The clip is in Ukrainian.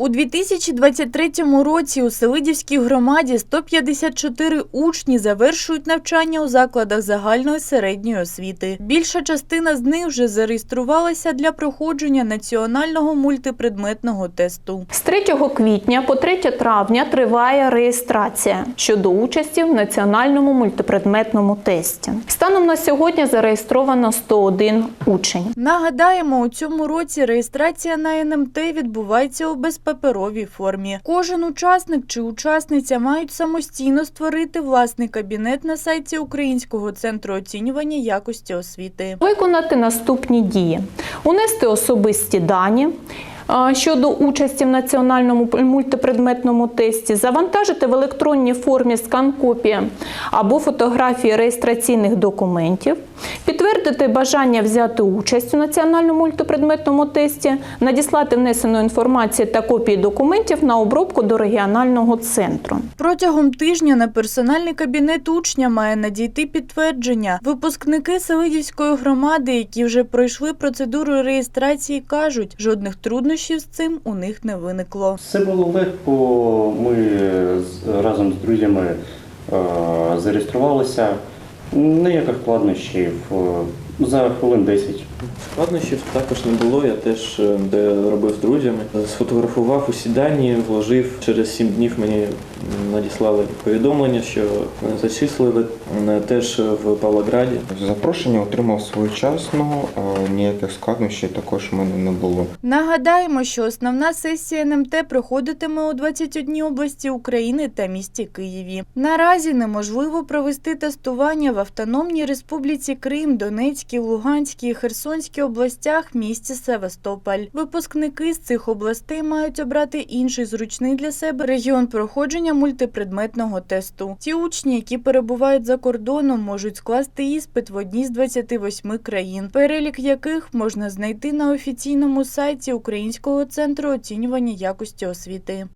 У 2023 році у Селидівській громаді 154 учні завершують навчання у закладах загальної середньої освіти. Більша частина з них вже зареєструвалася для проходження національного мультипредметного тесту. З 3 квітня по 3 травня триває реєстрація щодо участі в національному мультипредметному тесті. Станом на сьогодні зареєстровано 101 учень. Нагадаємо, у цьому році реєстрація на НМТ відбувається у безпаперовій формі. Кожен учасник чи учасниця мають самостійно створити власний кабінет на сайті Українського центру оцінювання якості освіти. Виконати наступні дії: унести особисті дані. Щодо участі в національному мультипредметному тесті, завантажити в електронній формі скан копія або фотографії реєстраційних документів, підтвердити бажання взяти участь у національному мультипредметному тесті, надіслати внесену інформацію та копії документів на обробку до регіонального центру. Протягом тижня на персональний кабінет учня має надійти підтвердження. Випускники Селидівської громади, які вже пройшли процедуру реєстрації, кажуть, жодних труднощів з цим у них не виникло. Все було легко. Ми разом з друзями е, зареєструвалися. Ніяких складнощів. Е, За хвилин 10. Складнощів також не було. Я теж е, де робив з друзями. Сфотографував усі дані, вложив. Через сім днів мені надіслали повідомлення, що зачислили Е, теж в Павлограді. Запрошення отримав своєчасно, а ніяких складнощів також в мене не було. Нагадаємо, що основна сесія НМТ проходитиме у 21 області України та місті Києві. Наразі неможливо провести тестування в Автономній Республіці Крим, Донецькій, Луганській і Херсонській областях місті Севастополь. Випускники з цих областей мають обрати інший зручний для себе регіон проходження мультипредметного тесту. Ті учні, які перебувають за кордоном, можуть скласти іспит в одній з 28 країн, перелік яких можна знайти на офіційному сайті Українського центру оцінювання якості освіти.